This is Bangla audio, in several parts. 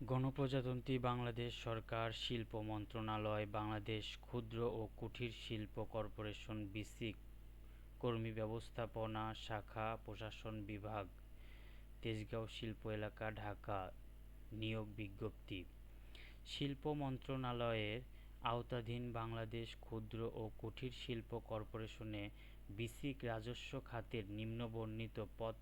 গণপ্রজাতন্ত্রী বাংলাদেশ সরকার, শিল্প মন্ত্রণালয়, বাংলাদেশ ক্ষুদ্র ও কুঠির শিল্প কর্পোরেশন, বিসিক কর্মী ব্যবস্থাপনা শাখা, প্রশাসন বিভাগ, তেজগাঁও শিল্প এলাকা, ঢাকা, নিয়োগ বিজ্ঞপ্তি। শিল্প মন্ত্রণালয়ের আওতাধীন বাংলাদেশ ক্ষুদ্র ও কুঠির শিল্প কর্পোরেশনে বিসিক রাজস্ব খাতের নিম্নবর্ণিত পদ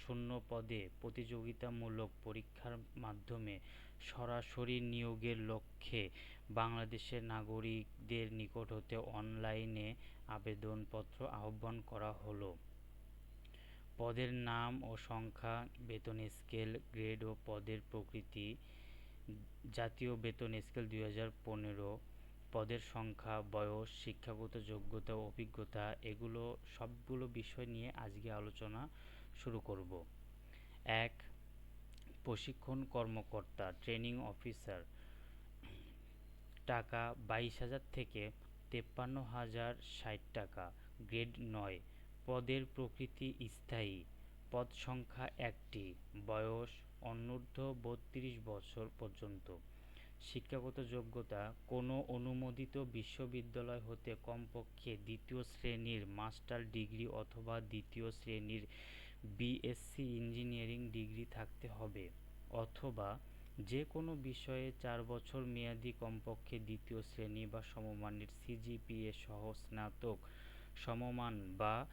শূন্য পদে প্রতিযোগিতামূলক পরীক্ষার মাধ্যমে সরাসরি নিয়োগের লক্ষ্যে বাংলাদেশের নাগরিকদের নিকট হতে অনলাইনে আবেদনপত্র আহ্বান করা হলো। পদের নাম ও সংখ্যা, বেতন স্কেল, গ্রেড ও পদের প্রকৃতি, জাতীয় বেতন স্কেল দুই হাজার পনেরো, পদের সংখ্যা, বয়স, শিক্ষাগত যোগ্যতা, অভিজ্ঞতা, এগুলো সবগুলো বিষয় নিয়ে আজকে আলোচনা শুরু করব। এক, প্রশিক্ষণ কর্মকর্তা, ট্রেনিং অফিসার। টাকা বাইশ হাজার থেকে তেপ্পান্ন হাজার ষাট টাকা, গ্রেড নয়। পদের প্রকৃতি স্থায়ী। পদ সংখ্যা একটি। বয়স অনূর্ধ্ব বত্রিশ বছর পর্যন্ত। শিক্ষাগত যোগ্যতা, কোনো অনুমোদিত বিশ্ববিদ্যালয় হতে কমপক্ষে দ্বিতীয় শ্রেণির মাস্টার ডিগ্রি অথবা দ্বিতীয় শ্রেণির বিএসসি ইঞ্জিনিয়ারিং ডিগ্রি থাকতে হবে, অথবা যে কোনো বিষয়ে চার বছর মেয়াদি কমপক্ষে দ্বিতীয় শ্রেণি বা সমমানের সিজিপিএ সহ স্নাতক সমমান বা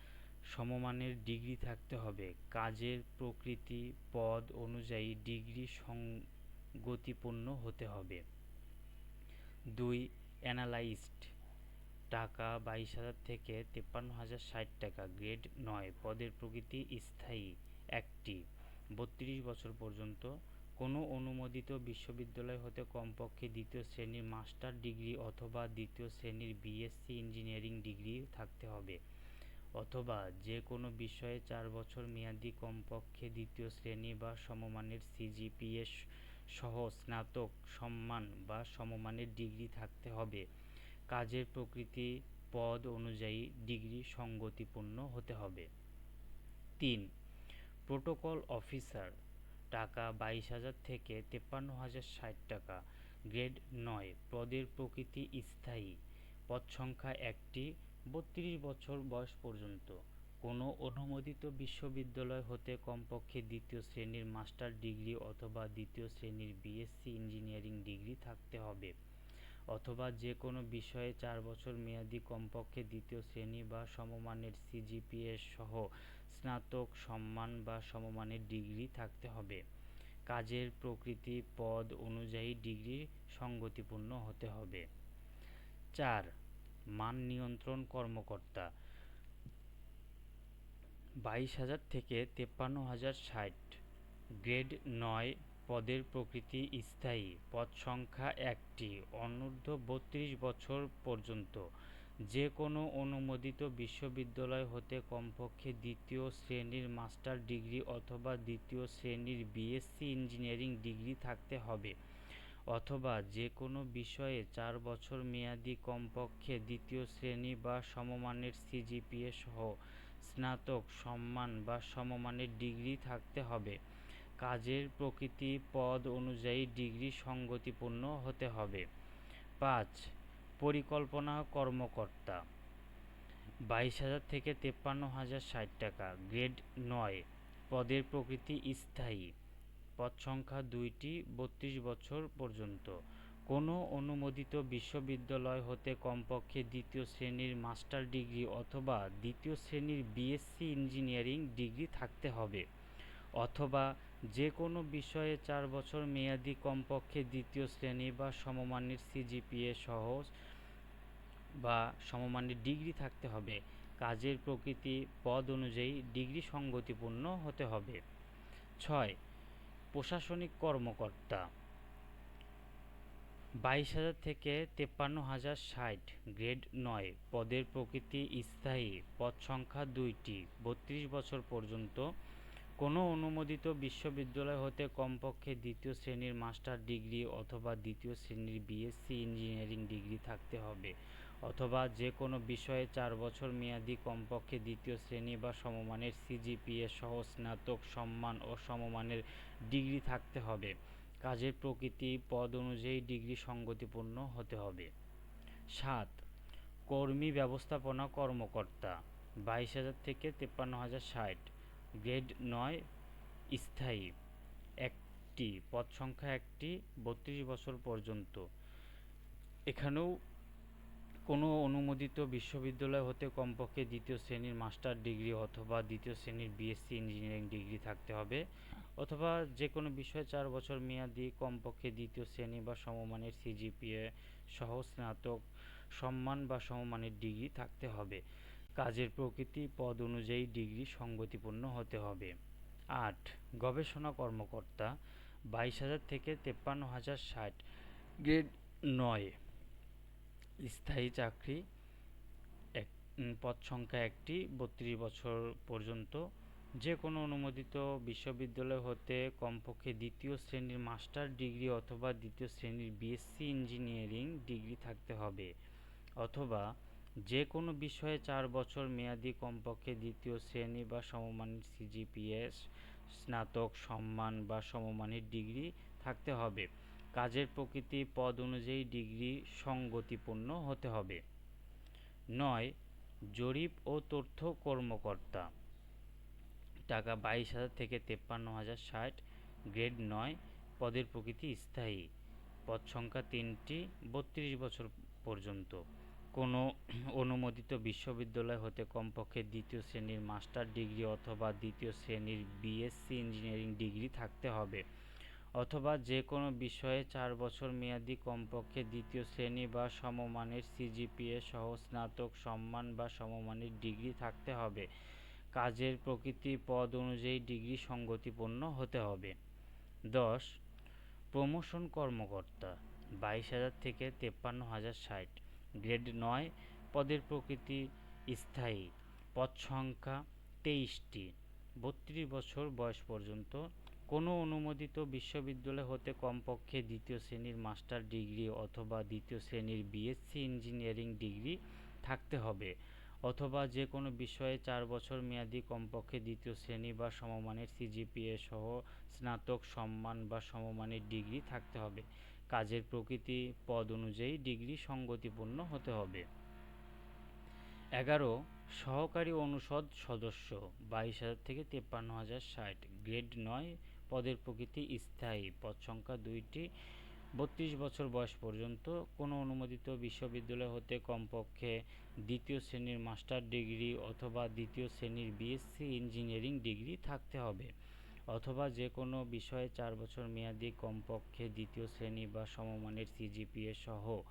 সমমানের ডিগ্রি থাকতে হবে। কাজের প্রকৃতি পদ অনুযায়ী ডিগ্রি সঙ্গতিপূর্ণ হতে হবে। দুই অ্যানালাইস্ট টাকা বাইশ হাজার থেকে তেপ্পান্ন হাজার ষাট টাকা, গ্রেড নয়। পদের প্রকৃতি স্থায়ী, একটি। বত্রিশ বছর পর্যন্ত কোনো অনুমোদিত বিশ্ববিদ্যালয় হতে কমপক্ষে দ্বিতীয় শ্রেণির মাস্টার ডিগ্রি অথবা দ্বিতীয় শ্রেণির বিএসসি ইঞ্জিনিয়ারিং ডিগ্রি থাকতে হবে অথবা যে কোনো বিষয়ে চার বছর মেয়াদি কমপক্ষে দ্বিতীয় শ্রেণি বা সমমানের সিজিপিএস সহ স্নাতক সম্মান বা সমমানের ডিগ্রি থাকতে হবে। কাজের প্রকৃতি পদ অনুযায়ী ডিগ্রি সঙ্গতিপূর্ণ হতে হবে। তিন, প্রোটোকল অফিসার, টাকা বাইশ হাজার থেকে তেপ্পান্ন হাজার ষাট টাকা। গ্রেড নয়, পদের প্রকৃতি স্থায়ী। পদ সংখ্যা একটি, বত্রিশ বছর বয়স পর্যন্ত। কোনো অনুমোদিত বিশ্ববিদ্যালয় হতে কমপক্ষে দ্বিতীয় শ্রেণির মাস্টার ডিগ্রি অথবা দ্বিতীয় শ্রেণির বিএসসি ইঞ্জিনিয়ারিং ডিগ্রি থাকতে হবে। অথবা যে কোনো বিষয়ে চার বছর মেয়াদি কমপক্ষে দ্বিতীয় শ্রেণি বা সমমানের সিজিপিএ সহ স্নাতক, সম্মান বা সমমানের ডিগ্রি থাকতে হবে। কাজের প্রকৃতি পদ অনুযায়ী ডিগ্রি সঙ্গতিপূর্ণ হতে হবে। চার, মান নিয়ন্ত্রণ কর্মকর্তা। বাইশ হাজার থেকে তেপ্পান্ন হাজার ষাট। গ্রেড নয় পদের প্রকৃতি স্থায়ী, পদ সংখ্যা একটি, অনূর্ধ্ব বত্রিশ বছর পর্যন্ত। যে কোনো অনুমোদিত বিশ্ববিদ্যালয় হতে কমপক্ষে দ্বিতীয় শ্রেণির মাস্টার ডিগ্রি অথবা দ্বিতীয় শ্রেণির বিএসসি ইঞ্জিনিয়ারিং ডিগ্রি থাকতে হবে। অথবা যে কোনো বিষয়ে চার বছর মেয়াদি কমপক্ষে দ্বিতীয় শ্রেণি বা সমমানের সিজিপিএ সহ স্নাতক, সম্মান বা সমমানের ডিগ্রি থাকতে হবে। কাজের প্রকৃতি পদ অনুযায়ী ডিগ্রি সঙ্গতিপূর্ণ হতে হবে। পাঁচ, পরিকল্পনা কর্মকর্তা। বাইশ হাজার থেকে তেপ্পান্ন হাজার ষাট টাকা, গ্রেড নয়, পদের প্রকৃতি স্থায়ী। পদ সংখ্যা দুইটি, বত্রিশ বছর পর্যন্ত। কোনো অনুমোদিত বিশ্ববিদ্যালয় হতে কমপক্ষে দ্বিতীয় শ্রেণির মাস্টার ডিগ্রি অথবা দ্বিতীয় শ্রেণির বিএসসি ইঞ্জিনিয়ারিং ডিগ্রি থাকতে হবে। অথবা যে কোনো বিষয়ে চার বছর মেয়াদি কমপক্ষে দ্বিতীয় শ্রেণি বা সমমানের সিজিপিএ সহ বা সমমানের ডিগ্রি থাকতে হবে। কাজের প্রকৃতি পদ অনুযায়ী ডিগ্রি সঙ্গতিপূর্ণ হতে হবে। ছয়, প্রশাসনিক কর্মকর্তা। বাইশ হাজার থেকে তেপ্পান্ন হাজার ষাট, গ্রেড নয়, পদের প্রকৃতি স্থায়ী, পদ সংখ্যা দুইটি, বত্রিশ বছর পর্যন্ত কোনো অনুমোদিত বিশ্ববিদ্যালয় হতে কমপক্ষে দ্বিতীয় শ্রেণির মাস্টার ডিগ্রি অথবা দ্বিতীয় শ্রেণির বিএসসি ইঞ্জিনিয়ারিং ডিগ্রি থাকতে হবে, অথবা যে কোনো বিষয়ে চার বছর মেয়াদি কমপক্ষে দ্বিতীয় শ্রেণি বা সমমানের সিজিপিএ সহ স্নাতক সম্মান ও সমমানের ডিগ্রি থাকতে হবে। কাজের প্রকৃতি পদ অনুযায়ী ডিগ্রি সঙ্গতিপূর্ণ হতে হবে। সাত, কর্মী ব্যবস্থাপনা কর্মকর্তা, বাইশ হাজার থেকে তেপ্পান্ন হাজার ষাট। গ্রেড নয়, স্থায়ী। একটি, পদ সংখ্যা একটি, বত্রিশ বছর পর্যন্ত। এখানেও কোনো অনুমোদিত বিশ্ববিদ্যালয় হতে কমপক্ষে দ্বিতীয় শ্রেণির মাস্টার ডিগ্রি অথবা দ্বিতীয় শ্রেণির বিএসসি ইঞ্জিনিয়ারিং ডিগ্রি থাকতে হবে অথবা যে কোনো বিষয়ে চার বছর মেয়াদি কমপক্ষে দ্বিতীয় শ্রেণি বা সমমানের সিজিপিএ সহ স্নাতক সম্মান বা সমমানের ডিগ্রি থাকতে হবে। কাজের প্রকৃতি পদ অনুযায়ী ডিগ্রি সঙ্গতিপূর্ণ হতে হবে। আট, গবেষণা কর্মকর্তা, বাইশ হাজার থেকে তেপ্পান্ন হাজার ষাট, গ্রেড নয়। স্থায়ী চাকরি, এক পদ সংখ্যা একটি, বত্রিশ বছর পর্যন্ত। যে কোনো অনুমোদিত বিশ্ববিদ্যালয় হতে কমপক্ষে দ্বিতীয় শ্রেণির মাস্টার ডিগ্রি অথবা দ্বিতীয় শ্রেণির বিএসসি ইঞ্জিনিয়ারিং ডিগ্রি থাকতে হবে। অথবা যে কোনো বিষয়ে চার বছর মেয়াদি কমপক্ষে দ্বিতীয় শ্রেণি বা সমমানের সিজিপিএস স্নাতক, সম্মান বা সমমানের ডিগ্রি থাকতে হবে। কাজের প্রকৃতি, পদ অনুযায়ী ডিগ্রি সঙ্গতিপূর্ণ হতে হবে। নয়, জরিপ ও তথ্য কর্মকর্তা। টাকা বাইশ হাজার থেকে তেপ্পান্ন হাজার ষাট, গ্রেড নয়, পদের প্রকৃতি স্থায়ী। পদ সংখ্যা তিনটি, বত্রিশ বছর পর্যন্ত। কোনো অনুমোদিত বিশ্ববিদ্যালয় হতে কমপক্ষে দ্বিতীয় শ্রেণির মাস্টার ডিগ্রি অথবা দ্বিতীয় শ্রেণির বিএসসি ইঞ্জিনিয়ারিং ডিগ্রি থাকতে হবে। অথবা যে কোনো বিষয়ে চার বছর মেয়াদি কমপক্ষে দ্বিতীয় শ্রেণি বা সমমানের সিজিপিএ সহ স্নাতক সম্মান বা সমমানের ডিগ্রি থাকতে হবে। কাজের প্রকৃতি পদ অনুযায়ী ডিগ্রি সঙ্গতিপূর্ণ হতে হবে। দশ, প্রমোশন কর্মকর্তা, বাইশ হাজার থেকে তেপ্পান্ন হাজার ষাট। গ্রেড নয়, পদের প্রকৃতি স্থায়ী। পদ সংখ্যা তেইশটি। বত্রিশ বছর বয়স পর্যন্ত কোনো অনুমোদিত বিশ্ববিদ্যালয় হতে কমপক্ষে দ্বিতীয় শ্রেণির মাস্টার ডিগ্রি অথবা দ্বিতীয় শ্রেণির বিএসসি ইঞ্জিনিয়ারিং ডিগ্রি থাকতে হবে অথবা যে কোনো বিষয়ে চার বছর মেয়াদি কমপক্ষে দ্বিতীয় শ্রেণি বা সমমানের সিজিপিএ সহ স্নাতক, সম্মান বা সমমানের ডিগ্রি থাকতে হবে। কাজের প্রকৃতি পদ অনুযায়ী ডিগ্রি সঙ্গতিপূর্ণ হতে হবে। এগারো, সহকারী অনুষদ সদস্য, বাইশ হাজার থেকে তেপ্পান্ন হাজার ষাট, গ্রেড নয়, পদের প্রকৃতি স্থায়ী, পদ সংখ্যা দুইটি, বত্রিশ বছর বয়স পর্যন্ত, কোনো অনুমোদিত বিশ্ববিদ্যালয় হতে কমপক্ষে দ্বিতীয় শ্রেণির মাস্টার ডিগ্রি অথবা দ্বিতীয় শ্রেণির বিএসসি ইঞ্জিনিয়ারিং ডিগ্রি থাকতে হবে। অথবা যে কোনো বিষয়ে চার বছর মেয়াদি কমপক্ষে দ্বিতীয় শ্রেণি বা সমমানের সিজিপিএ সহ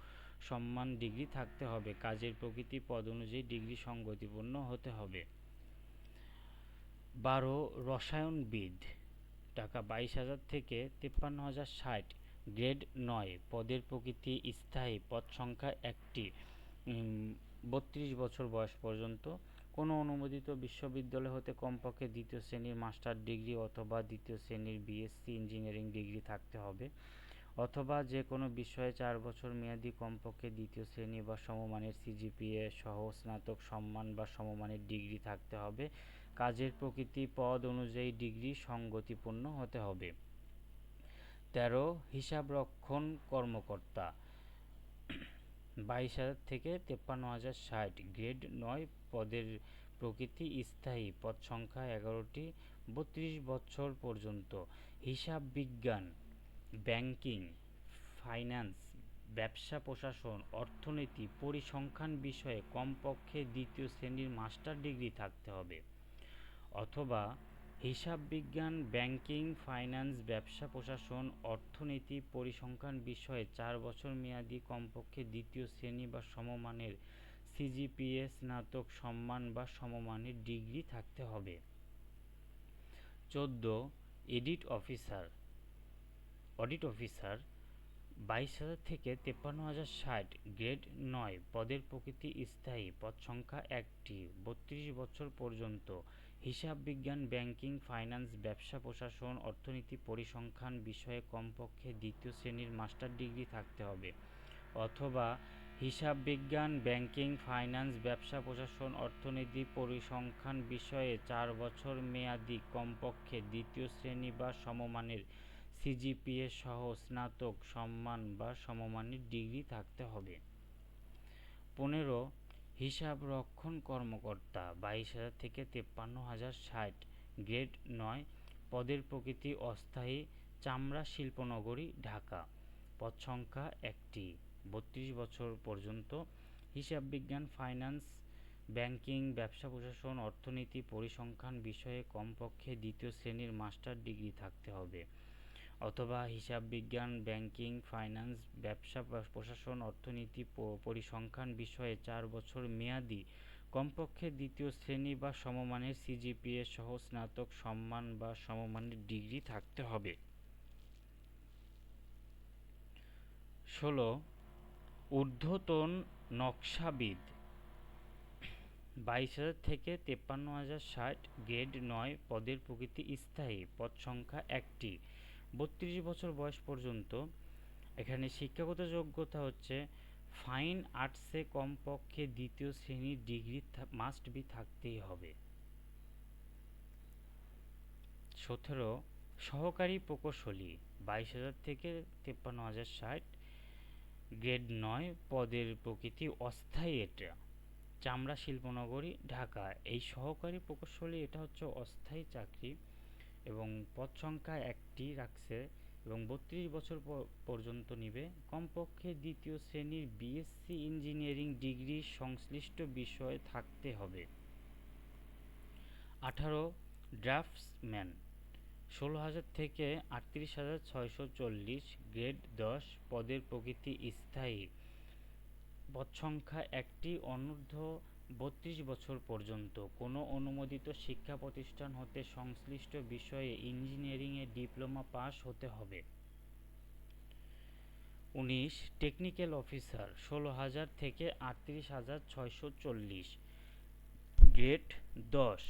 সম্মান ডিগ্রি থাকতে হবে। কাজের প্রকৃতি পদ অনুযায়ী ডিগ্রি সঙ্গতিপূর্ণ হতে হবে। বারো, রসায়নবিদ। টাকা বাইশ হাজার থেকে তিপ্পান্ন হাজার ষাট, গ্রেড নয়। পদের প্রকৃতি স্থায়ী, পদ সংখ্যা একটি। বত্রিশ বছর বয়স পর্যন্ত কোনো অনুমোদিত বিশ্ববিদ্যালয় হতে কমপক্ষে দ্বিতীয় শ্রেণির মাস্টার ডিগ্রি অথবা দ্বিতীয় শ্রেণির বিএসসি ইঞ্জিনিয়ারিং ডিগ্রি থাকতে হবে, অথবা যে কোনো বিষয়ে চার বছর মেয়াদি কমপক্ষে দ্বিতীয় শ্রেণি বা সমমানের সিজিপিএ সহ স্নাতক সম্মান বা সমমানের ডিগ্রি থাকতে হবে। কাজের প্রকৃতি পদ অনুযায়ী ডিগ্রি সঙ্গতিপূর্ণ হতে হবে। তেরো, হিসাবরক্ষণ কর্মকর্তা। বাইশ হাজার থেকে তেপ্পান্ন হাজার ষাট। গ্রেড নয়, পদের প্রকৃতি স্থায়ী, পদ সংখ্যা এগারোটি, বত্রিশ বছর পর্যন্ত। হিসাব বিজ্ঞান, ব্যাংকিং, ফাইন্যান্স, ব্যবসা প্রশাসন, অর্থনীতি, পরিসংখ্যান বিষয়ে কমপক্ষে দ্বিতীয় শ্রেণির মাস্টার ডিগ্রি থাকতে হবে। অথবা হিসাব বিজ্ঞান, ব্যাংকিং, ফাইন্যান্স, ব্যবসা, প্রশাসন, অর্থনীতি পরিসংখ্যান বিষয়ে চার বছর মেয়াদি কমপক্ষে দ্বিতীয় শ্রেণি বা সমমানের সিজিপিএ স্নাতক সম্মান বা সমমানের ডিগ্রি থাকতে হবে। চোদ্দ, এডিট অফিসার। অডিট অফিসার, বাইশ হাজার থেকে তেপ্পান্ন হাজার ষাট, গ্রেড নয়, পদের প্রকৃতি স্থায়ী, পদ সংখ্যা একটি, বত্রিশ বছর পর্যন্ত। হিসাব বিজ্ঞান, ব্যাংকিং, ফাইন্যান্স, ব্যবসা, প্রশাসন, অর্থনীতি, পরিসংখ্যান বিষয়ে কমপক্ষে দ্বিতীয় শ্রেণির মাস্টার ডিগ্রি থাকতে হবে। অথবা হিসাব বিজ্ঞান, ব্যাংকিং, ফাইন্যান্স, ব্যবসা, প্রশাসন, অর্থনীতি, পরিসংখ্যান বিষয়ে চার বছর মেয়াদি কমপক্ষে দ্বিতীয় শ্রেণি বা সমমানের সিজিপিএ সহ স্নাতক সম্মান বা সমমানের ডিগ্রি থাকতে হবে। পনেরো হিসাব রক্ষণ কর্মকর্তা বাইশ হাজার থেকে তেপ্পান্ন হাজার ষাট, গ্রেড নয়, পদের প্রকৃতি অস্থায়ী চামড়া শিল্পনগরী, ঢাকা। পদ সংখ্যা একটি, বত্রিশ বছর পর্যন্ত হিসাব বিজ্ঞান, ফাইন্যান্স, ব্যাংকিং, ব্যবসা প্রশাসন, অর্থনীতি, পরিসংখ্যান বিষয়ে কমপক্ষে দ্বিতীয় শ্রেণির মাস্টার ডিগ্রি থাকতে হবে। অথবা হিসাব বিজ্ঞান, ব্যাংকিং, ফাইন্যান্স, ব্যবসা, প্রশাসন, অর্থনীতি পরিসংখ্যান বিষয়ে চার বছর মেয়াদি। কমপক্ষে দ্বিতীয় শ্রেণি বা সমমানের সিজিপিএ সহ স্নাতক সম্মান বা সমমানের ডিগ্রি থাকতে হবে। ষোলো, ঊর্ধ্বতন নকশাবিদ। বাইশ হাজার থেকে তেপ্পান্ন হাজার ষাট, গ্রেড নয় পদের প্রকৃতি স্থায়ী, পদ সংখ্যা একটি। বত্রিশ বছর বয়স পর্যন্ত। এখানে শিক্ষাগত যোগ্যতা হচ্ছে ফাইন আর্টসে কমপক্ষে দ্বিতীয় শ্রেণির ডিগ্রি মাস্ট বি থাকতেই হবে। সতেরো, সহকারী প্রকৌশলী, বাইশ হাজার থেকে তেপ্পান্ন হাজার ষাট। গ্রেড নয়, পদের প্রকৃতি অস্থায়ী এটা। চামড়া শিল্পনগরী, ঢাকা। এই সহকারী প্রকৌশলী, এটা হচ্ছে অস্থায়ী চাকরি। এবং পদ সংখ্যা একটি রাখছে এবং বত্রিশ বছর পর্যন্ত নিবে। কমপক্ষে দ্বিতীয় শ্রেণির বিএসসি ইঞ্জিনিয়ারিং ডিগ্রি সংশ্লিষ্ট বিষয়ে থাকতে হবে। আঠারো ড্রাফটসম্যান ষোলো হাজার থেকে আটত্রিশ হাজার ছয়শো চল্লিশ গ্রেড দশ, পদের প্রকৃতি স্থায়ী। পদ সংখ্যা একটি অনূর্ধ্ব বত্রিশ বছর পর্যন্ত কোনো অনুমোদিত শিক্ষা প্রতিষ্ঠান হতে সংশ্লিষ্ট বিষয়ে ইঞ্জিনিয়ারিংয়ে ডিপ্লোমা পাস হতে হবে। উনিশ, টেকনিক্যাল অফিসার, ষোলো হাজার থেকে আটত্রিশ হাজার ছয়শো চল্লিশ। গ্রেড দশ,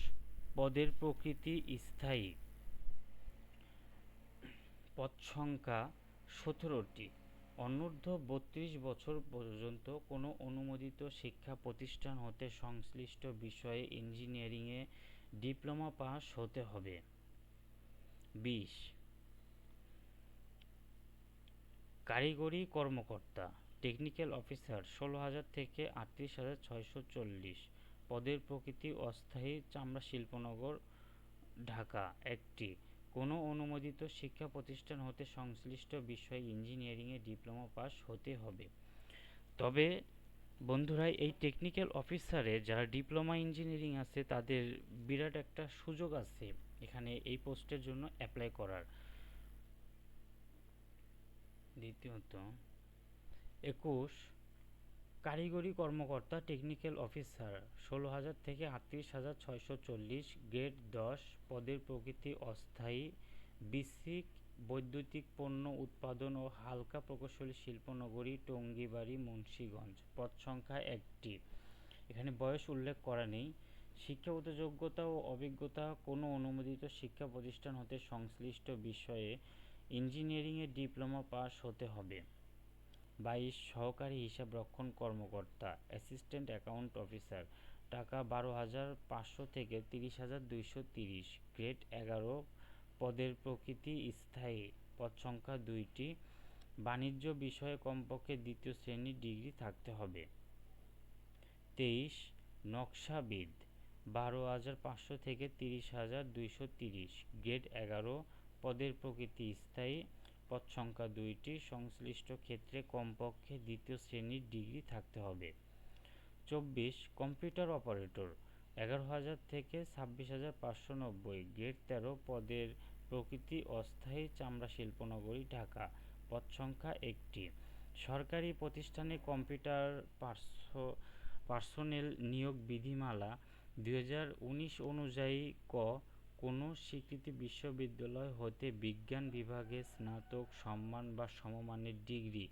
পদের প্রকৃতি স্থায়ী। পদ সংখ্যা সতেরোটি। অনূর্ধ্ব বত্রিশ বছর পর্যন্ত কোনো অনুমোদিত শিক্ষা প্রতিষ্ঠান হতে সংশ্লিষ্ট বিষয়ে ইঞ্জিনিয়ারিংয়ে ডিপ্লোমা পাস হতে হবে। বিশ। কারিগরি কর্মকর্তা, টেকনিক্যাল অফিসার, ষোলো হাজার থেকে আটত্রিশ হাজার ছয়শো চল্লিশ। পদের প্রকৃতি অস্থায়ী চামড়া শিল্পনগর, ঢাকা। একটি কোনো অনুমোদিত শিক্ষা প্রতিষ্ঠান হতে সংশ্লিষ্ট বিষয়ে ইঞ্জিনিয়ারিংয়ে ডিপ্লোমা পাস হতে হবে। তবে বন্ধুরা, এই টেকনিক্যাল অফিসারে যারা ডিপ্লোমা ইঞ্জিনিয়ারিং আছে, তাদের বিরাট একটা সুযোগ আছে এখানে এই পোস্টের জন্য অ্যাপ্লাই করার। দ্বিতীয়ত, একুশ কারিগরি কর্মকর্তা টেকনিক্যাল অফিসার ষোলো হাজার থেকে আটত্রিশ হাজার ছয়শো চল্লিশ গ্রেড দশ, পদের প্রকৃতি অস্থায়ী বিসিক বৈদ্যুতিক পণ্য উৎপাদন ও হালকা প্রকৌশলী শিল্পনগরী, টঙ্গিবাড়ি, মুন্সীগঞ্জ। পদ সংখ্যা একটি। এখানে বয়স উল্লেখ করা নেই। শিক্ষাগত যোগ্যতা ও অভিজ্ঞতা, কোনো অনুমোদিত শিক্ষা প্রতিষ্ঠান হতে সংশ্লিষ্ট বিষয়ে ইঞ্জিনিয়ারিংয়ে ডিপ্লোমা পাস হতে হবে। বাইশ সহকারী হিসাব রক্ষণ কর্মকর্তা, অ্যাসিস্ট্যান্ট অ্যাকাউন্ট অফিসার, টাকা বারো হাজার পাঁচশো থেকে তিরিশ হাজার দুইশো তিরিশ, গ্রেড এগারো পদের প্রকৃতি স্থায়ী, পদ সংখ্যা দুইটি, বাণিজ্য বিষয়ে কমপক্ষে দ্বিতীয় শ্রেণির ডিগ্রি থাকতে হবে। তেইশ নকশাবিদ, বারো হাজার পাঁচশো থেকে তিরিশ হাজার দুইশো তিরিশ, গ্রেড এগারো পদের প্রকৃতি স্থায়ী পদ সংখ্যা দুইটি, সংশ্লিষ্ট ক্ষেত্রে কমপক্ষে দ্বিতীয় শ্রেণির ডিগ্রি থাকতে হবে। চব্বিশ, কম্পিউটার অপারেটর, এগারো হাজার থেকে ছাব্বিশ হাজার পাঁচশো নব্বই, গ্রেড তেরো পদের প্রকৃতি অস্থায়ী চামড়া শিল্পনগরী, ঢাকা। পদ সংখ্যা একটি, সরকারি প্রতিষ্ঠানে কম্পিউটার পার্সো, পার্সোনেল নিয়োগ বিধিমালা দুই হাজার উনিশ অনুযায়ী ক কোনো স্বীকৃত বিশ্ববিদ্যালয় হতে বিজ্ঞান বিভাগে স্নাতক, সম্মান বা সমমানের ডিগ্রি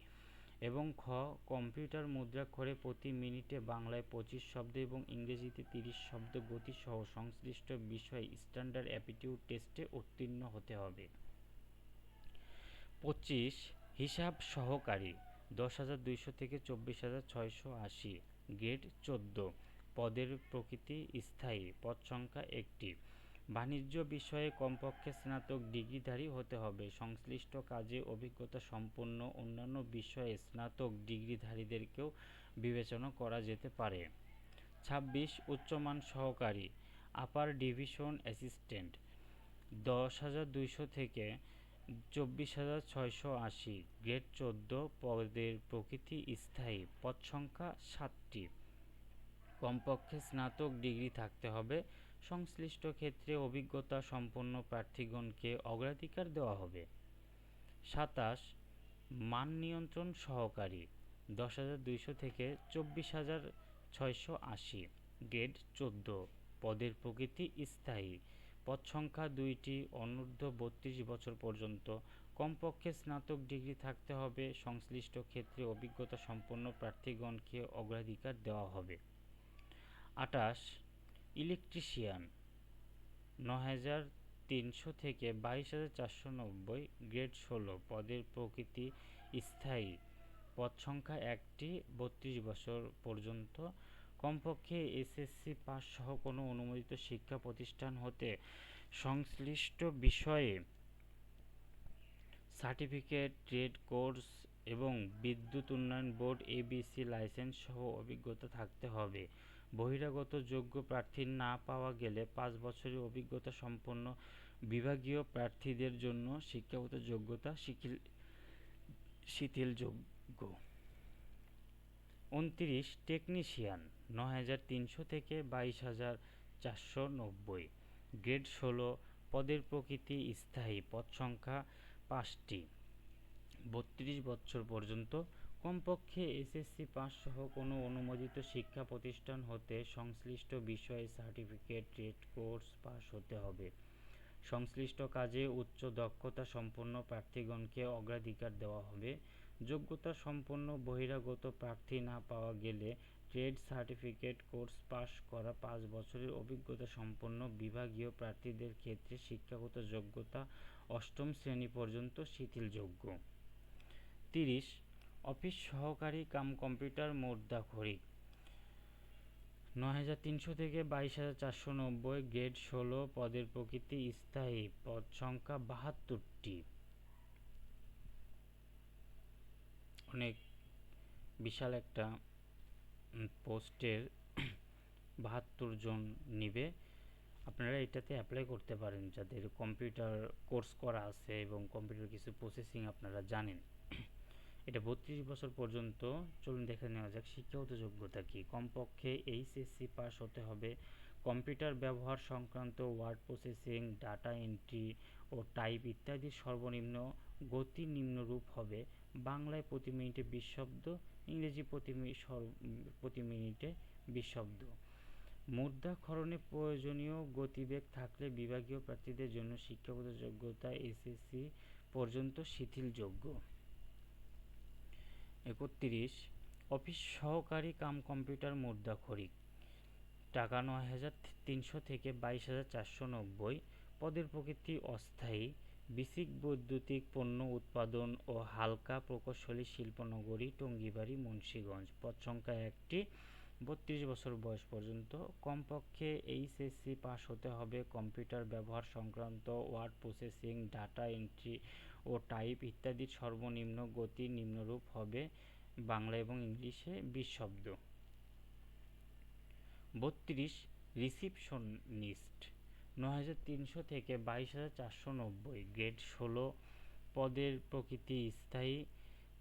এবং খ, কম্পিউটার মুদ্রাক্ষরে প্রতি মিনিটে বাংলায় পঁচিশ শব্দ এবং ইংরেজিতে তিরিশ শব্দ গতিসহ সংশ্লিষ্ট বিষয় স্ট্যান্ডার্ড অ্যাপিটিউড টেস্টে উত্তীর্ণ হতে হবে। পঁচিশ, হিসাব সহকারী, দশ হাজার দুইশো থেকে চব্বিশ হাজার ছয়শো আশি, গ্রেড চোদ্দ, পদের প্রকৃতি স্থায়ী, পদ সংখ্যা একটি। বাণিজ্য বিষয়ে কমপক্ষে স্নাতক ডিগ্রিধারী হতে হবে। সংশ্লিষ্ট কাজে অভিজ্ঞতা সম্পন্ন অন্যান্য বিষয়ে স্নাতক ডিগ্রিধারীদেরকেও বিবেচনা করা যেতে পারে। ছাব্বিশ, উচ্চমান সহকারী, আপার ডিভিশন অ্যাসিস্ট্যান্ট, দশ হাজার দুইশো থেকে চব্বিশ হাজার ছয়শো আশি, গ্রেড চোদ্দ পদের প্রকৃতি স্থায়ী, পদ সংখ্যা সাতটি। কমপক্ষে স্নাতক ডিগ্রি থাকতে হবে। সংশ্লিষ্ট ক্ষেত্রে অভিজ্ঞতা সম্পন্ন প্রার্থীগণকে অগ্রাধিকার দেওয়া হবে। সাতাশ, মান নিয়ন্ত্রণ সহকারী, দশ হাজার দুইশো থেকে চব্বিশ হাজার ছয়শো আশি, গ্রেড চোদ্দ, পদের প্রকৃতি স্থায়ী, পদ সংখ্যা দুইটি, অনূর্ধ্ব বত্রিশ বছর পর্যন্ত, কমপক্ষে স্নাতক ডিগ্রি থাকতে হবে, সংশ্লিষ্ট ক্ষেত্রে অভিজ্ঞতা সম্পন্ন প্রার্থীগণকে অগ্রাধিকার দেওয়া হবে। আটাশ ইলেকট্রিশিয়ান ন হাজার তিনশো থেকে বাইশ হাজার চারশো নব্বই গ্রেড ষোলো পদের প্রকৃতি স্থায়ী। পদ সংখ্যা একটি, বত্রিশ বছর পর্যন্ত। কমপক্ষে এসএসসি পাস সহ কোনো অনুমোদিত শিক্ষা প্রতিষ্ঠান হতে সংশ্লিষ্ট বিষয়ে সার্টিফিকেট, ট্রেড কোর্স এবং বিদ্যুৎ উন্নয়ন বোর্ড এবিসি লাইসেন্স সহ অভিজ্ঞতা থাকতে হবে। বহিরাগত যোগ্য প্রার্থী না পাওয়া গেলে পাঁচ বছরের অভিজ্ঞতা সম্পন্ন বিভাগীয় প্রার্থীদের জন্য শিক্ষাগত যোগ্যতা শিথিল, শিথিলযোগ্য। উনত্রিশ, টেকনিশিয়ান ন হাজার তিনশো থেকে বাইশ হাজার চারশো নব্বই। গ্রেড ষোলো, পদের প্রকৃতি স্থায়ী, পদ সংখ্যা পাঁচটি। বত্রিশ বছর পর্যন্ত কমপক্ষে এসএসসি পাস সহ কোনো অনুমোদিত শিক্ষা প্রতিষ্ঠান হতে সংশ্লিষ্ট বিষয়ে সার্টিফিকেট ট্রেড কোর্স পাস হতে হবে। সংশ্লিষ্ট কাজে উচ্চ দক্ষতা সম্পন্ন প্রার্থীগণকে অগ্রাধিকার দেওয়া হবে। যোগ্যতা সম্পন্ন বহিরাগত প্রার্থী না পাওয়া গেলে ট্রেড সার্টিফিকেট কোর্স পাস করা পাঁচ বছরের অভিজ্ঞতা সম্পন্ন বিভাগীয় প্রার্থীদের ক্ষেত্রে শিক্ষাগত যোগ্যতা অষ্টম শ্রেণি পর্যন্ত শিথিলযোগ্য। তিরিশ অফিস সহকারী কাম কম্পিউটার মোদ্দাখরিক নয় হাজার তিনশো থেকে বাইশ হাজার চারশো নব্বই গ্রেড ষোলো পদের প্রকৃতি স্থায়ী, পদ সংখ্যা বাহাত্তরটি। অনেক বিশাল একটা পোস্টের বাহাত্তর জন নিবে। আপনারা এটাতে অ্যাপ্লাই করতে পারেন যাদের কম্পিউটার কোর্স করা আছে এবং কম্পিউটার কিছু প্রসেসিং আপনারা জানেন। এটা বত্রিশ বছর পর্যন্ত। চলুন দেখে নেওয়া যাক, শিক্ষাগত যোগ্যতা কী? কমপক্ষে এইচএসসি পাস হতে হবে। কম্পিউটার ব্যবহার সংক্রান্ত ওয়ার্ড প্রসেসিং, ডাটা এন্ট্রি ও টাইপ ইত্যাদি সর্বনিম্ন গতি নিম্নরূপ হবে। বাংলায় প্রতি মিনিটে বিশ শব্দ ইংরেজি প্রতি প্রতি মিনিটে বিশ শব্দ মুদ্রাক্ষরণে প্রয়োজনীয় গতিবেগ থাকলে বিভাগীয় প্রার্থীদের জন্য শিক্ষাগত যোগ্যতা এসএসসি পর্যন্ত শিথিলযোগ্য। একত্রিশ, অফিস সহকারী কাম কম্পিউটার মুদ্রাক্ষরিক টাকা নয় হাজার তিনশো থেকে বাইশ হাজার চারশো নব্বই, পদের প্রকৃতি অস্থায়ী, বিসিক বৈদ্যুতিক পণ্য উৎপাদন ও হালকা প্রকৌশলী শিল্পনগরী, টঙ্গিবাড়ি, মুন্সীগঞ্জ, পদ সংখ্যা একটি, বত্রিশ বছর বয়স পর্যন্ত। কমপক্ষে এইচএসসি পাস হতে হবে কম্পিউটার ব্যবহার সংক্রান্ত ওয়ার্ড প্রসেসিং, ডাটা এন্ট্রি ও টাইপ ইত্যাদির সর্বনিম্ন গতি নিম্নরূপ হবে বাংলা এবং ইংলিশে বিশ শব্দ। বত্রিশ, রিসিপশনিস্ট ন হাজার তিনশো থেকে বাইশ হাজার চারশো নব্বই, গ্রেড ষোলো, পদের প্রকৃতি স্থায়ী,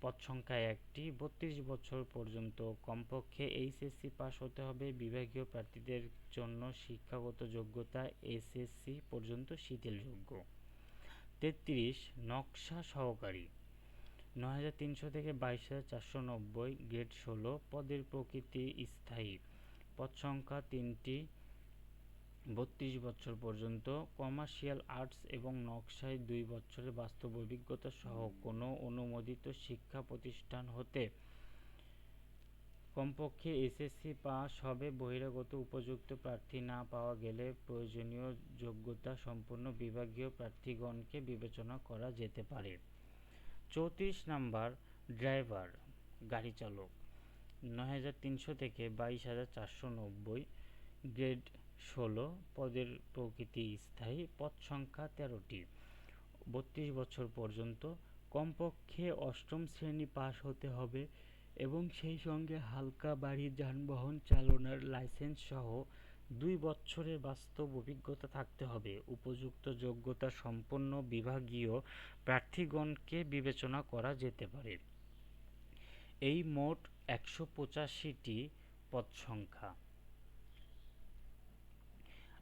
পদ সংখ্যা একটি, বত্রিশ বছর পর্যন্ত। কমপক্ষে এইচএসসি পাস হতে হবে। বিভাগীয় প্রার্থীদের জন্য শিক্ষাগত যোগ্যতা এসএসসি পর্যন্ত শিথিলযোগ্য। তেত্রিশ নকশা সহকারী। নয় হাজার তিনশো থেকে বাইশ হাজার চারশো নব্বই গ্রেড ষোলো পদের প্রকৃতি স্থায়ী। পদ সংখ্যা তিনটি। বত্রিশ বছর পর্যন্ত কমার্শিয়াল আর্টস এবং নকশায় দুই বছরের বাস্তব অভিজ্ঞতা সহ কোনো অনুমোদিত শিক্ষা প্রতিষ্ঠান হতে কমপক্ষে এসএসসি পাস হবে। বহিরাগত উপযুক্ত প্রার্থী না পাওয়া গেলে প্রয়োজনীয় যোগ্যতা সম্পন্ন বিভাগীয় প্রার্থীগণকে বিবেচনা করা যেতে পারে। চৌত্রিশ নাম্বার, ড্রাইভার, গাড়ি চালক, নয় হাজার তিনশো থেকে বাইশ হাজার চারশো নব্বই, গ্রেড ষোলো, পদের প্রকৃতি স্থায়ী, পদ সংখ্যা তেরোটি। বত্রিশ বছর পর্যন্ত কমপক্ষে অষ্টম শ্রেণি পাস হতে হবে। এবং সেই সঙ্গে হালকা বাড়ি যানবাহন চালনার লাইসেন্স সহ দুই বছরের বাস্তব অভিজ্ঞতা থাকতে হবে। উপযুক্ত যোগ্যতা সম্পন্ন বিভাগীয় প্রার্থীগণকে বিবেচনা করা যেতে পারে। এই মোট একশো পঁচাশিটি পদ সংখ্যা।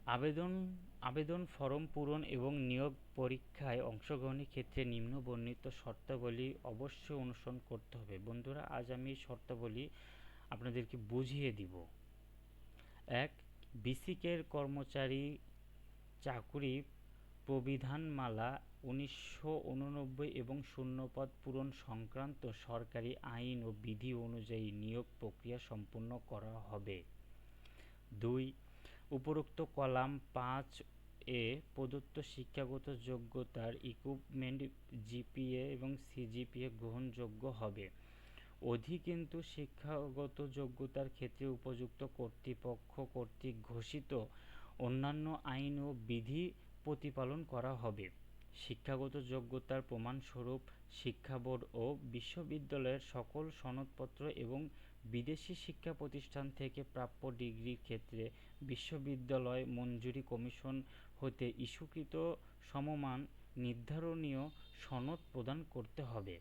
আবেদন আবেদন ফরম পূরণ এবং নিয়োগ পরীক্ষায় অংশগ্রহণের ক্ষেত্রে নিম্ন বর্ণিত শর্তাবলী অবশ্যই অনুসরণ করতে হবে। বন্ধুরা, আজ আমি এই শর্তাবলী আপনাদেরকে বুঝিয়ে দিব। এক, বিসিকের কর্মচারী চাকুরি প্রবিধানমালা উনিশশো উননব্বই এবং শূন্যপদ পূরণ সংক্রান্ত সরকারি আইন ও বিধি অনুযায়ী নিয়োগ প্রক্রিয়া সম্পন্ন করা হবে। দুই উপরোক্ত কলাম পাঁচ এ প্রদত্ত শিক্ষাগত যোগ্যতার ইকুইপমেন্ট জিপিএ এবং সিজিপিএ গ্রহণযোগ্য হবে। অধিকিন্তু শিক্ষাগত যোগ্যতার ক্ষেত্রে উপযুক্ত কর্তৃপক্ষ কর্তৃক ঘোষিত অন্যান্য আইন ও বিধি প্রতিপালন করা হবে। শিক্ষাগত যোগ্যতার প্রমাণস্বরূপ শিক্ষা বোর্ড ও বিশ্ববিদ্যালয়ের সকল সনদপত্র এবং বিদেশি শিক্ষা প্রতিষ্ঠান থেকে প্রাপ্য ডিগ্রির ক্ষেত্রে বিশ্ববিদ্যালয় মঞ্জুরি কমিশন হতে ইস্যুকৃত সমমান নির্ধারণীয় সনদ প্রদান করতে হবে।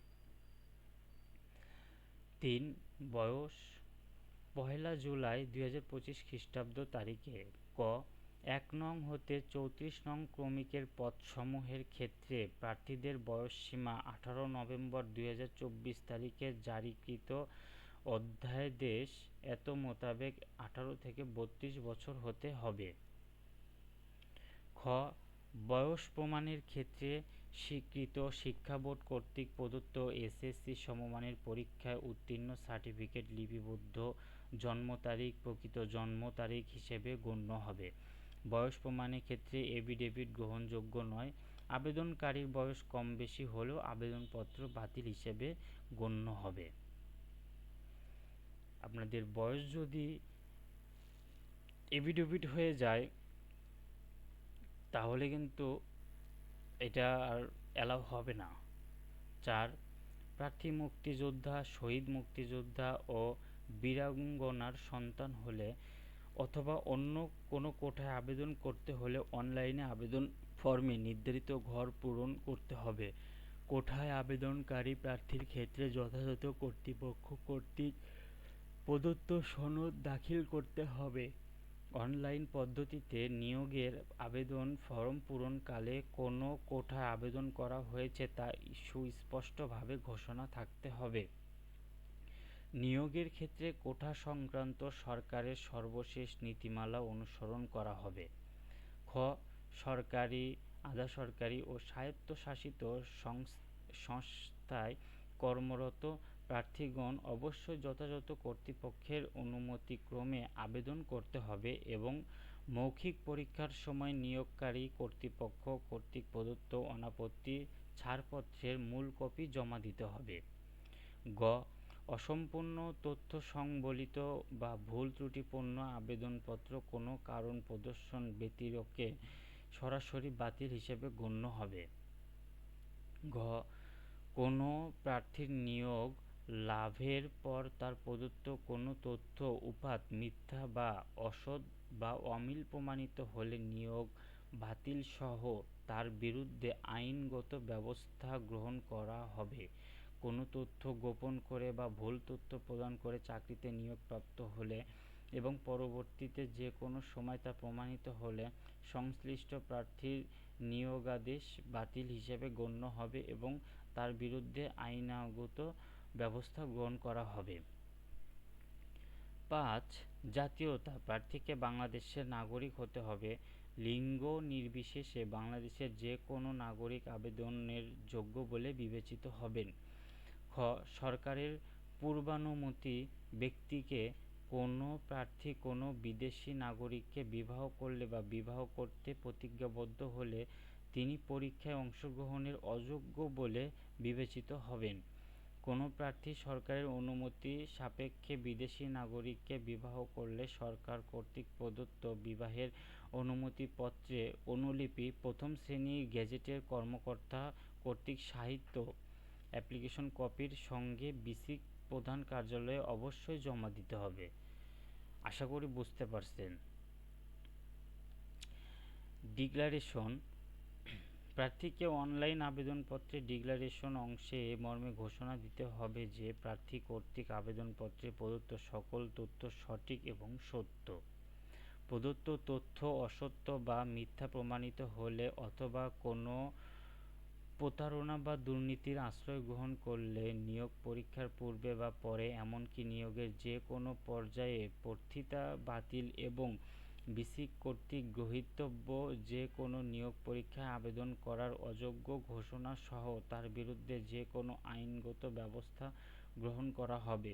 তিন, বয়স, পহেলা জুলাই দুই হাজার পঁচিশ খ্রিস্টাব্দ তারিখে। ক, এক নং হতে চৌত্রিশ নং ক্রমিকের পদসমূহের ক্ষেত্রে প্রার্থীদের বয়সসীমা আঠারো নভেম্বর দুই হাজার চব্বিশ তারিখে জারিকৃত অধ্যাদেশ এত মোতাবেক আঠারো থেকে বত্রিশ বছর হতে হবে। খ, বয়স প্রমাণের ক্ষেত্রে স্বীকৃত শিক্ষা বোর্ড কর্তৃক প্রদত্ত এসএসসি সমমানের পরীক্ষায় উত্তীর্ণ সার্টিফিকেট লিপিবদ্ধ জন্ম তারিখ, প্রকৃত জন্ম তারিখ হিসেবে গণ্য হবে। বয়স প্রমাণের ক্ষেত্রে এভিডেভিট গ্রহণযোগ্য নয়। আবেদনকারীর বয়স কম বেশি হলেও আবেদনপত্র বাতিল হিসেবে গণ্য হবে। আপনাদের বয়স যদি এভিডেভিট হয়ে যায়, তাহলে কিন্তু এটা আর অ্যালাউ হবে না। চার, প্রার্থী মুক্তিযোদ্ধা, শহীদ মুক্তিযোদ্ধা ও বীরাঙ্গনার সন্তান হলে অথবা অন্য কোনো কোঠায় আবেদন করতে হলে অনলাইনে আবেদন ফর্মে নির্ধারিত ঘর পূরণ করতে হবে। কোঠায় আবেদনকারী প্রার্থীর ক্ষেত্রে যথাযথ কর্তৃপক্ষ কর্তৃক প্রদত্ত সনদ দাখিল করতে হবে। অনলাইন পদ্ধতিতে নিয়োগের আবেদন ফরম পূরণকালে কোনো কোঠায় আবেদন করা হয়েছে তা সুস্পষ্টভাবে ঘোষণা থাকতে হবে। নিয়োগের ক্ষেত্রে কোঠা সংক্রান্ত সরকারের সর্বশেষ নীতিমালা অনুসরণ করা হবে। খ, সরকারি, আধা সরকারি ও স্বায়ত্তশাসিত সংস্থায় কর্মরত প্রার্থীগণ অবশ্যই যথাযথ কর্তৃপক্ষের অনুমতিক্রমে আবেদন করতে হবে এবং মৌখিক পরীক্ষার সময় নিয়োগকারী কর্তৃপক্ষ কর্তৃক প্রদত্ত অনাপত্তি ছাড়পত্রের মূল কপি জমা দিতে হবে। গ, অসম্পূর্ণ তথ্য সংবলিত বা ভুল ত্রুটিপূর্ণ আবেদনপত্র কোনো কারণ প্রদর্শন ব্যতিরকে সরাসরি বাতিল হিসেবে গণ্য হবে। ঘ কোনো প্রার্থীর নিয়োগ লাভের পর তার প্রদত্ত কোনো তথ্য, উপাত মিথ্যা বা অসৎ বা অমিল প্রমাণিত হলে নিয়োগ বাতিল সহ তার বিরুদ্ধে আইনগত ব্যবস্থা গ্রহণ করা হবে। কোনো তথ্য গোপন করে বা ভুল তথ্য প্রদান করে চাকরিতে নিয়োগপ্রাপ্ত হলে এবং পরবর্তীতে যে কোনো সময় তা প্রমাণিত হলে সংশ্লিষ্ট প্রার্থীর নিয়োগাদেশ বাতিল হিসেবে গণ্য হবে এবং তার বিরুদ্ধে আইনাগত ব্যবস্থা গ্রহণ করা হবে। পাঁচ, জাতীয়তা। প্রার্থীকে বাংলাদেশের নাগরিক হতে হবে। লিঙ্গ নির্বিশেষে বাংলাদেশের যে কোনো নাগরিক আবেদনের যোগ্য বলে বিবেচিত হবেন। খ, সরকারের পূর্বানুমতি ব্যক্তিকে কোনো প্রার্থী কোনো বিদেশি নাগরিককে বিবাহ করলে বা বিবাহ করতে প্রতিজ্ঞাবদ্ধ হলে তিনি পরীক্ষায় অংশগ্রহণের অযোগ্য বলে বিবেচিত হবেন। কোনো প্রার্থী সরকারের অনুমতি সাপেক্ষে বিদেশি নাগরিককে বিবাহ করলে সরকার কর্তৃক প্রদত্ত বিবাহের অনুমতিপত্রের অনুলিপি প্রথম শ্রেণির গেজেটের কর্মকর্তা কর্তৃক সাহিত্য অ্যাপ্লিকেশন কপির সঙ্গে বিসিক প্রধান কার্যালয়ে অবশ্যই জমা দিতে হবে। আশা করি বুঝতে পারছেন। ডিক্লারেশন প্রার্থীকে অনলাইন আবেদনপত্রে ডিক্লারেশন অংশে এ মর্মে ঘোষণা দিতে হবে যে, প্রার্থী কর্তৃক আবেদনপত্রে প্রদত্ত সকল তথ্য সঠিক এবং সত্য। প্রদত্ত তথ্য অসত্য বা মিথ্যা প্রমাণিত হলে অথবা কোনো প্রতারণা বা দুর্নীতির আশ্রয় গ্রহণ করলে নিয়োগ পরীক্ষার পূর্বে বা পরে এমনকি নিয়োগের যে কোনো পর্যায়ে প্রার্থিতা বাতিল এবং বিসিক কর্তৃক গ্রহীতব্য যে কোনো নিয়োগ পরীক্ষায় আবেদন করার অযোগ্য ঘোষণা সহ তার বিরুদ্ধে যে কোনো আইনগত ব্যবস্থা গ্রহণ করা হবে।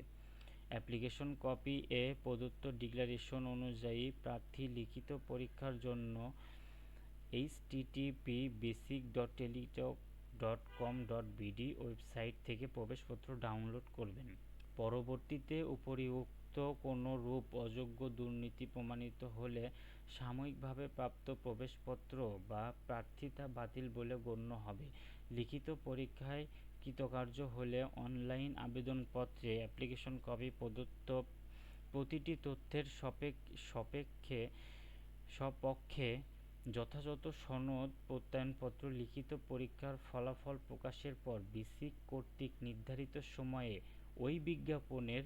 অ্যাপ্লিকেশন কপি এ প্রদত্ত ডিক্লারেশন অনুযায়ী প্রার্থী লিখিত পরীক্ষার জন্য HTTP basic dot Teletalk dot com dot BD website থেকে প্রবেশপত্র ডাউনলোড করবেন। পরবর্তীতে উপরিউক্ত কোনো রূপ অযোগ্য দুর্নীতি প্রমাণিত হলে সাময়িকভাবে প্রাপ্ত প্রবেশপত্র বা প্রার্থিতা বাতিল বলে গণ্য হবে। লিখিত পরীক্ষায় কৃতকার্য হলে অনলাইন আবেদনপত্রে অ্যাপ্লিকেশন কপি প্রদত্ত প্রতিটি তথ্যের সপেক্ষে, সপক্ষে যথাযথ সনদ, প্রত্যয়নপত্র, লিখিত পরীক্ষার ফলাফল প্রকাশের পর বিসিক কর্তৃক নির্ধারিত সময়ে ওই বিজ্ঞাপনের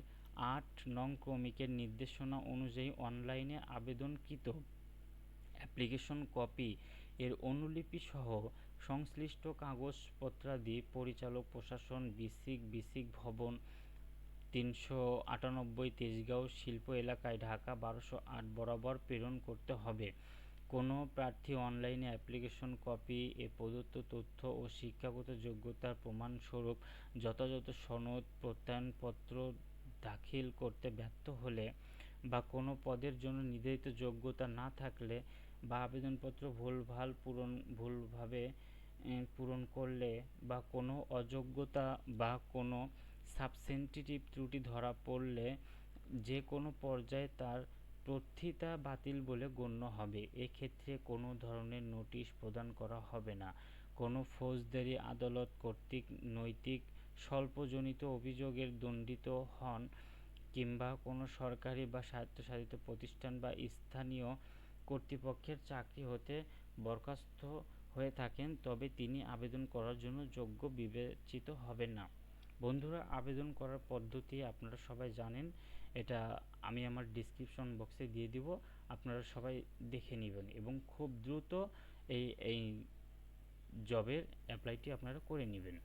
আট নং ক্রমিকের নির্দেশনা অনুযায়ী অনলাইনে আবেদনকৃত অ্যাপ্লিকেশন কপি এর অনুলিপি সহ সংশ্লিষ্ট কাগজপত্রাদি পরিচালক প্রশাসন, বিসিক বিসিক ভবন, তিনশো আটানব্বই তেজগাঁও শিল্প এলাকায় ঢাকা বারোশো আট বরাবর প্রেরণ করতে হবে। কোনো প্রার্থী অনলাইনে অ্যাপ্লিকেশন কপি, এ প্রদত্ত তথ্য ও শিক্ষাগত যোগ্যতার প্রমাণস্বরূপ যথাযথ সনদ, প্রত্যয়নপত্র দাখিল করতে ব্যর্থ হলে বা কোনো পদের জন্য নির্ধারিত যোগ্যতা না থাকলে বা আবেদনপত্র ভুলভাল পূরণ, ভুলভাবে পূরণ করলে বা কোনো অযোগ্যতা বা কোনো সাবসেন্টিটিভ ত্রুটি ধরা পড়লে যে কোনো পর্যায়ে তার প্রার্থিতা বাতিল বলে গণ্য হবে। এক্ষেত্রে কোনো ধরনের নোটিশ প্রদান করা হবে না। কোনো ফৌজদারি আদালত কর্তৃক নৈতিক স্বল্পজনিত অভিযোগের দণ্ডিত হন কিংবা কোনো সরকারি বা স্বায়ত্তশাসিত প্রতিষ্ঠান বা স্থানীয় কর্তৃপক্ষের চাকরি হতে বরখাস্ত হয়ে থাকেন, তবে তিনি আবেদন করার জন্য যোগ্য বিবেচিত হবেন না। বন্ধুরা, আবেদন করার পদ্ধতি আপনারা সবাই জানেন, এটা আমি আমার ডিসক্রিপশন বক্সে দিয়ে দিব, আপনারা সবাই দেখে নেবেন এবং খুব দ্রুত এই এই জবের অ্যাপ্লাইটি আপনারা করে নেবেন।